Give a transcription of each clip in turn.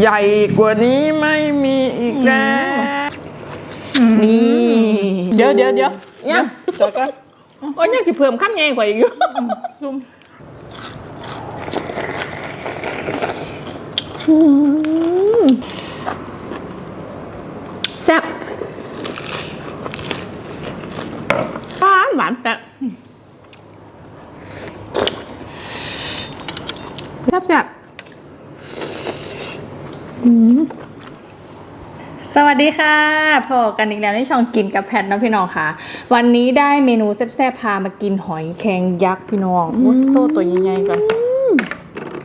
ใหญ่กว่านี้ไม่มีอีกแล้วนี่เดี๋ยวเดี๋ยวเดี๋ยวเนี่ยจอดก่อนโอ้ยยังจะเพิ่มข้ามใหญ่กว่าอีกอยู่ซุ่มแซ่บหวานหวานแต่แซ่บแซ่บ สวัสดีค่ะพอกันอีกแล้วในช่องกินกับแพทนะพี่น้องค่ะ วันนี้ได้เมนูแซ่บๆพามากินหอยแครงยักษ์พี่น้องวุ้โซ่ตัวใหญ่ๆก่อน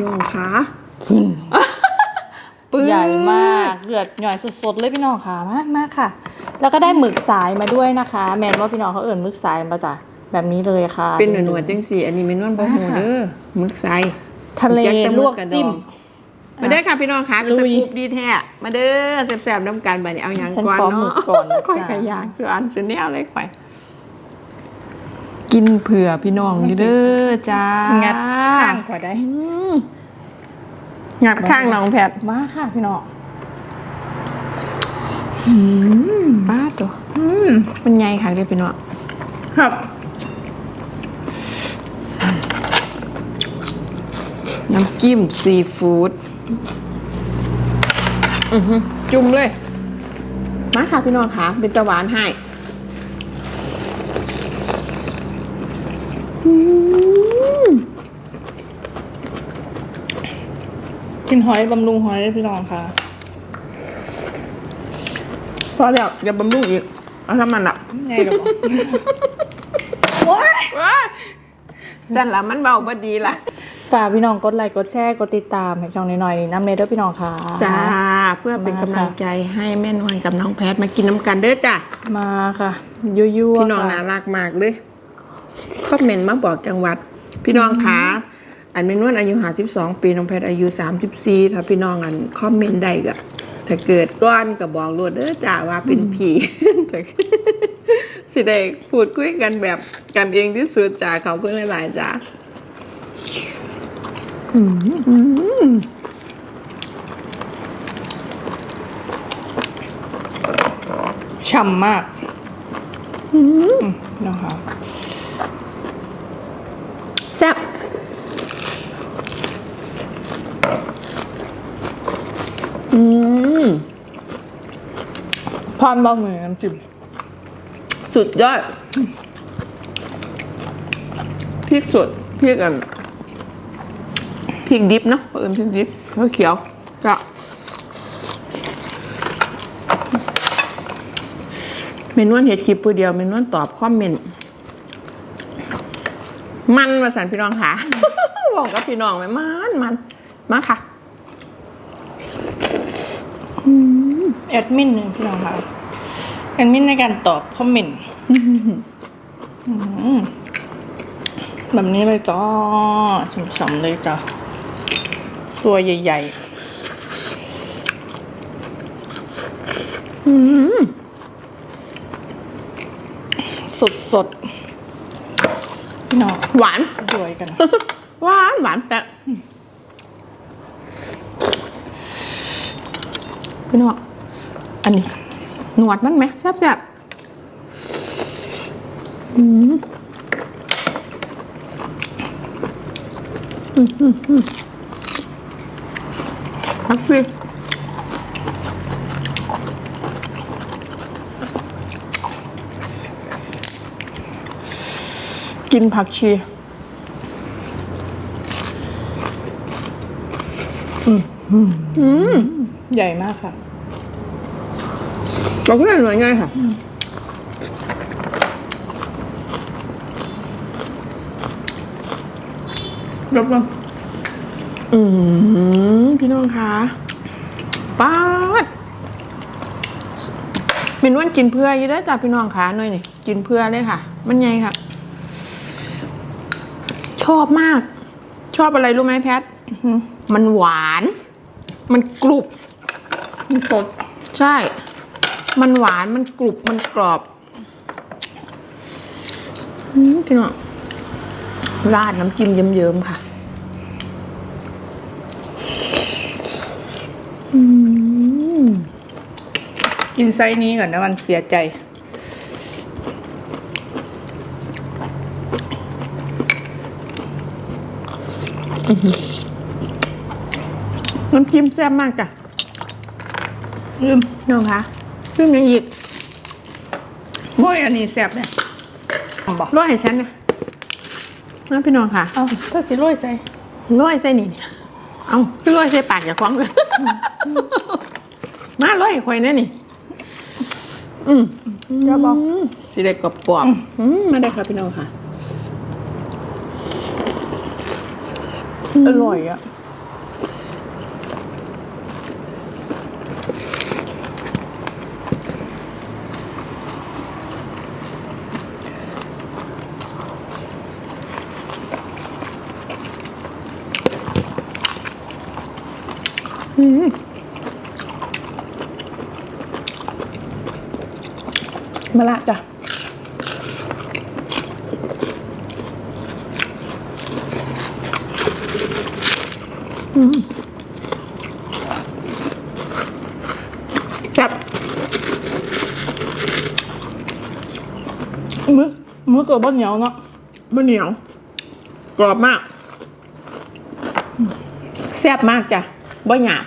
น้องขาใหญ่มากเลือดหน่อยสดๆเลยพี่น้องค่ะมากมากๆค่ะ แล้วก็ได้หมึกสายมาด้วยนะคะ แมนว่าพี่น้องเขาเอิ่นหมึกสายมาจากแบบนี้เลยค่ะ เป็นหนวดๆจังสีอันนี้เมนวนบะหูเด้อมึกใสทะเลจักแต่ลมึวกระดองจิ้ม มาเด้อค่ะพี่น้องค่ะเป็นลุตะยกรุบดีแท้มาเด้อแซ่บๆน้ำกันไปนี่เอาอย่างฉันก่อนขอหมึเนาะกก่อนนะค่อยจ๊ะขยางคืออันสุดแนวเลยค่อย กินเผื่อพี่น้องอยู่เด้อจ้างังัดข้างกว่าได้งัดข้างน้องแพทมาค่ะพี่น้องบ้าตัวมันใหญ่ค่ะเรียพี่น้องครับน้ำจิ้มซีฟู้ด อือหือจุ่มเลย มาค่ะพี่น้องค่ะ เป็นตะหวานให้กินหอยบำรุงหอยเลยพี่น้องค่ะพอแล้วอย่าบำรุงอีก เอาทำมันอะไงกับว้ายว้าจันละมันเบาบ่ดีละ ฝากพี่น้องกดไลค์กดแชร์กดติดตามให้ช่องน้อยๆนี่น้ำเมเด้อพี่น้องค่ะ จ้าเพื่อเป็นกำลังใจให้แม่นวลกับน้องแพทมากินน้ำกันเด้อจ้ะมาค่ะยั่วๆพี่น้องค่ะน่ารักมากเลยคอมเมนต์มาบอกจังหวัด พี่น้องคะอันเป็นวันอายุหาสิบสองปีน้องแพทย์อายุสามสิบสี่ถ้าพี่น้องอันคอมเมนต์ได้ก็ถ้าเกิดก้อนก็บอกรวดเด้อจ้าว่าเป็นผีแต่สิได้พูดคุยกันแบบกันเองที่สุดจ้าเขาเพื่อนหลายๆจ้า ฉ่ำมากนะคะแซ่บอืมพรบ้ามือน้ำจิ้มสุดยอดพริกสดพริกอัน พริกดิบเนาะเปิดพริกดิบเขียวๆจ้ะเมนวนเห็ดคลิปผู้เดียวเมนวนตอบคอมเมนต์มันมาสันพี่น้องค่ะบอกกับพี่น้องไหมมันมันมาค่ะแอดมินเนี่ยพี่น้องค่ะแอดมินในการตอบคอมเมนต์อืมแบบนี้เลยจ้าฉ่ำๆเลยจ้า ตัวใหญ่ๆสดๆพี่น้องหวานด้วยกัน หวานหวานแต่พี่น้องอันนี้ หนวดมันไหมแซ่บแซ่บอืมอืมอืมอืม พักสิกินผักชีใหญ่มากค่ะเราก็ได้หน่วยง่ายค่ะรบกวน อืมพี่น้องคะป้าดเมนวนกินเพื่ออยู่ได้อจ้ะพี่น้องคะหน่อยนี่กินเพื่อเลยค่ะ มันไงค่ะ ชอบมาก ชอบอะไรรู้ไหมแพทมันหวาน มันกรุบสดใช่ มันหวานมันกรุบมันกรอบอืมพี่น้องราดน้ำจิ้มเยิ้มๆค่ะ กินไซส์นี้ก่อนนะมันเสียใจ น้ำจิ้มแซ่บมากจ้ะลืมน้องคะซึ่งยังอีกโอ้ยอันนี้แซ่บเนี่ยบอกร้อยให้ฉันนะนะพี่น้องค่ะ เอาถ้าสิโรยใส่ร้อยใส่นี่เนี่ยเอาคือร้อยใส่ปากอย่าคว้างเลยมาร้อยให้คอยแน่นี่ อืมจะบอกมสิได้กรอบกรอบๆอืมมาได้ค่ะพี่น้องค่ะ อร่อยอะ อืมจับมือมือเกิดบ้านเหนียวเนาะบะเหนียว กรอบมาก แซ่บมากจ้ะบ่หยาบ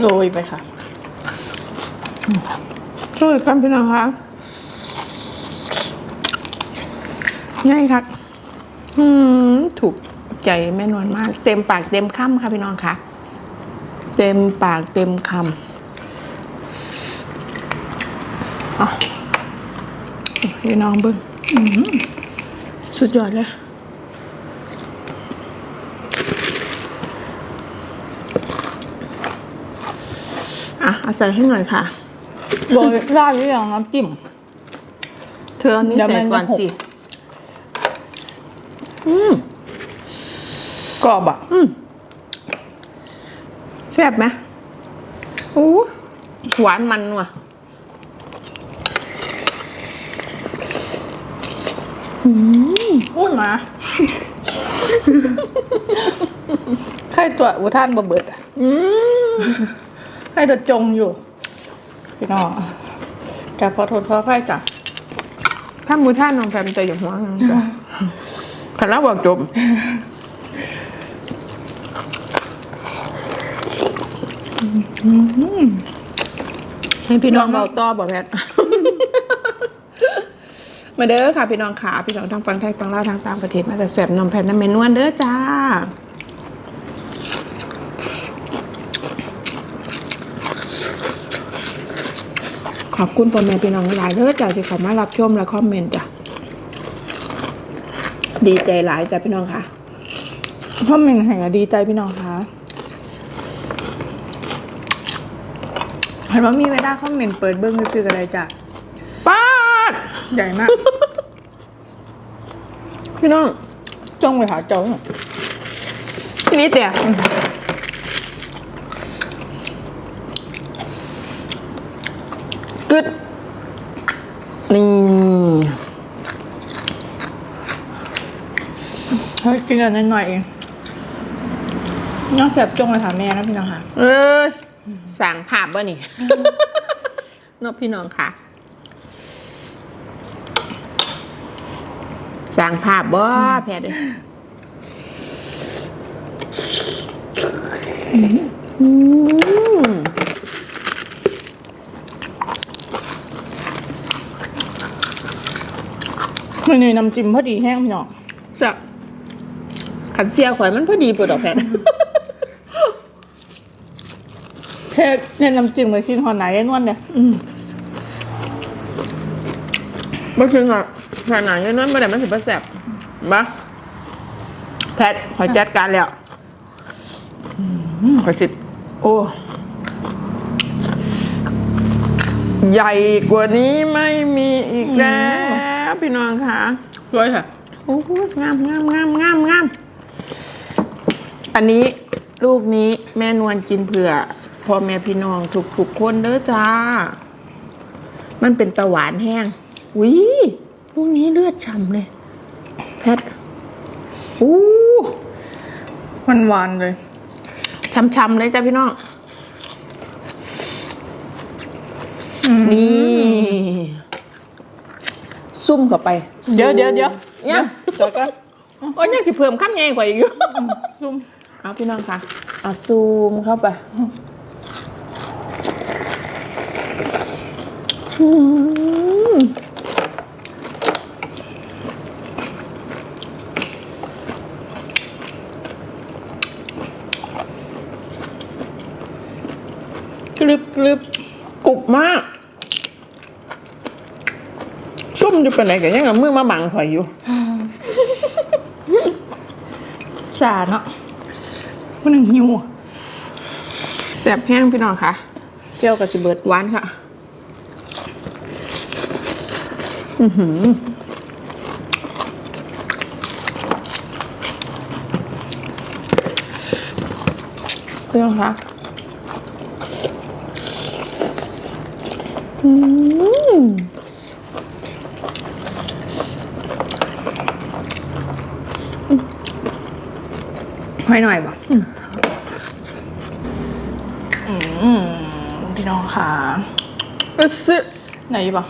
โรยไปค่ะช่วยกันพี่น้องคะง่ายครับอืมถูกใจแม่นวลมาก เต็มปากเต็มคำค่ะพี่น้องคะเต็มปากเต็มคำอะพี่น้องเบิ้งอื้อหือสุดยอดเลย อะเอาใส่ให้หน่อยค่ะ โรยราดหรือยังน้ำจิ้ม เธอเอานี่เดี๋ยวใส่มันจะก่อนหก สิ อืมกรอบอะ อืมแซ่บไหมอู้หวานมันว่ะอุ้ยหมาใครตัวอุท่านบะเบิดอะอืม ให้ตัวจงอยู่ พี่น้องแกพอโทษขอไฟจ้ะถ้ามูท่านน้องแฟมจะอย่างหัวน้องจ้ะขันแล้วบอกจบให้พี่น้องเบาต่อบอกแพทมาเด้อค่ะพี่น้องขาพี่น้องทางฟังไทยฟังลาวทางต่างประเทศมาแต่แสบนมแผ่นน้ำเมนวนเด้อจ้า ขอบคุณพ่อแม่พี่น้องหลายเด้อจ้าที่เขามารับชมและคอมเมนต์จ้ะดีใจหลายจ้ะพี่น้องค่ะพ่อเมนแห่งดีใจพี่น้องคะเห็นว่ามีเวลาคอมเมนต์เปิดเบิ้งซื้อๆกันเลยจ้ะป้าดใหญ่มาก พี่น้องจ้องไปหาเจ้าหน่อยทีนี้เตี่ย กึดนี่เฮ้ยกินกันหน่อยๆเองน้องแสบจงไปหาแม่นะพี่น้องค่ะ เออสั่งภาพบ่นี่นอกพี่น้องค่ะสั่งภาพบ่แพทย์เลยอืม มันนี่น้ำจิ้มพอดีแห้งพี่น้องจับขันเสียข่อยมันพอดีปวดอกแพทย์เทเนี่ยน้ำจิ้มกับชิ้นหอนไหนไอ้นวลเนี่ยบ่ถึงอะขนาดนี้นั่นบ่ได้มันสิบแซ่บบ่แพทขอยจัดการแล้วขอยสิโอ้ ใหญ่กว่านี้ไม่มีอีกแล้ว พี่น้องค่ะรวยค่ะโอ้โหงามงามงามงามงามอันนี้ลูกนี้แม่นวลกินเผื่อพ่อแม่พี่น้องทุกทุกๆคนเด้อจ้า มันเป็นตะหวานแห้งวิลูกนี้เลือดฉ่ำเลย แพทอู้มันหวานเลยช่ำๆเลยจ้าพี่น้องนี่ ซุ่มเข้าไปเดี๋ยวเดี๋ยวเดี๋ยวเนี่ยเดี๋ยวก็โอ้ยยังจะเพิ่มข้ามใหญ่กว่าอีกอยู่ซุ่มเอาพี่น้องค่ะเอาซูมเข้าไปอืมกรึบกรึบกรุบมาก ซุ่มอยู่ไปไหนกันยังเอามือมาบังข่อยอยู่สาเนาะมันยังหิวแสบแห้งพี่น้องค่ะเจียวกับสิเบิร์ดหวานค่ะ อือหือพี่น้องค่ะอืม ให้หน่อยบ่อืมพี่น้องค่ะอึดซึไหนบ่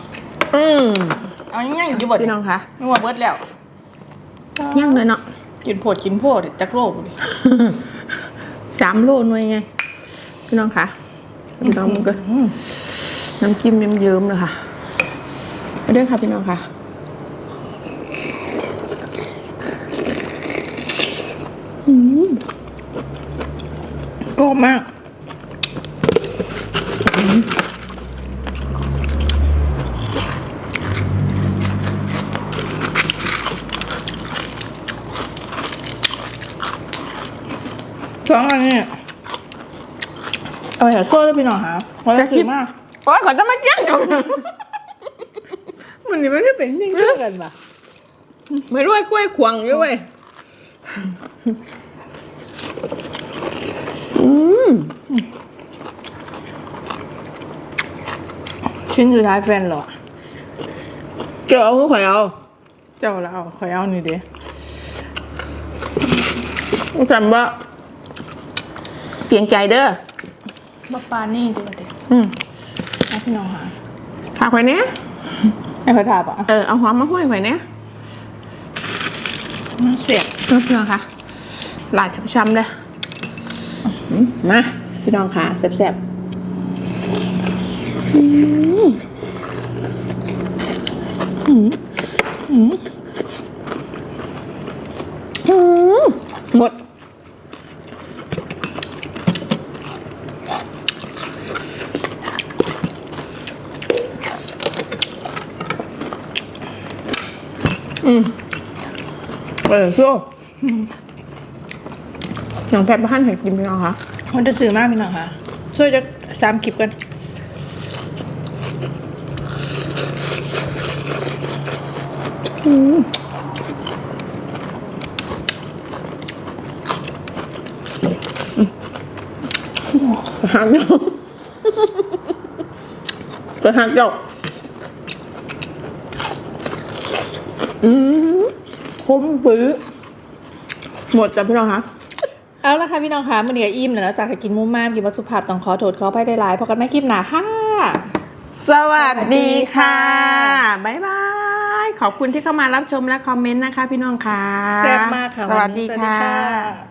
อืมเอายังไงอยู่บ่พี่น้องค่ะไม่ว่าเบิดแล้วย่างเลยเนาะกินโพดกินโพดจักโลกดิสามโลหน่วยไง พี่น้องค่ะพี่น้องมันก็น้ำจิ้มเยิ้มๆเลยค่ะไปด้วยค่ะพี่น้องค่ะ กรอบมากช่วงอันนี้เอาอย่าโซ่ด้วยพี่น้องค่ะว่าจะคือมากโอ้ยขอจะมาเกี้ยงอยู่มันนี่มันไม่เป็นจริงเลือกกันปะไม่รู้ไอ้กล้วยขวางอยู่เว้ย ชิ้นสุดท้ายแฟนเหรอเจ้าเอาคือข่อยเอา เจ้าแล้วขอยเอาหน่อยดิจำว่าเกรงใจเด้อบ้าปานี่ดีกว่าดิอืมนะพี่น้องค่ะพาข่อยเนี้ยให้เขาทาปะเออเอาหอมมาห้อยข่อยเนี้ยเสียบเพื่อนค่ะหลายช้ำๆเลยอืมมา พี่น้องค่ะแซ่บๆอืมอืมอืมอืม หมด อืมเออโซ่อย่างแพทย์บ้านให้กินพี่น้องคะมันจะสื่อมากพี่น้องค่ะช่วยจะสามคลิปกัน กระ หักเจ้ากระหักเจ้าอืมคมปื้อหมดจ้ะพี่น้องคะเอาละค่ะพี่น้องคะมันเดียอิ่มแล้วจากกินมุมมากกินวัตถุผัดต้องขอโทษขอไปได้หลายเพราะกันไม่คลิปหนาค่ะ สวัสดีค่ะ บ๊ายบาย ขอบคุณที่เข้ามารับชมและคอมเมนต์นะคะ พี่น้องค่ะแซ่บมากค่ะสวัสดีนนี้ค่ะ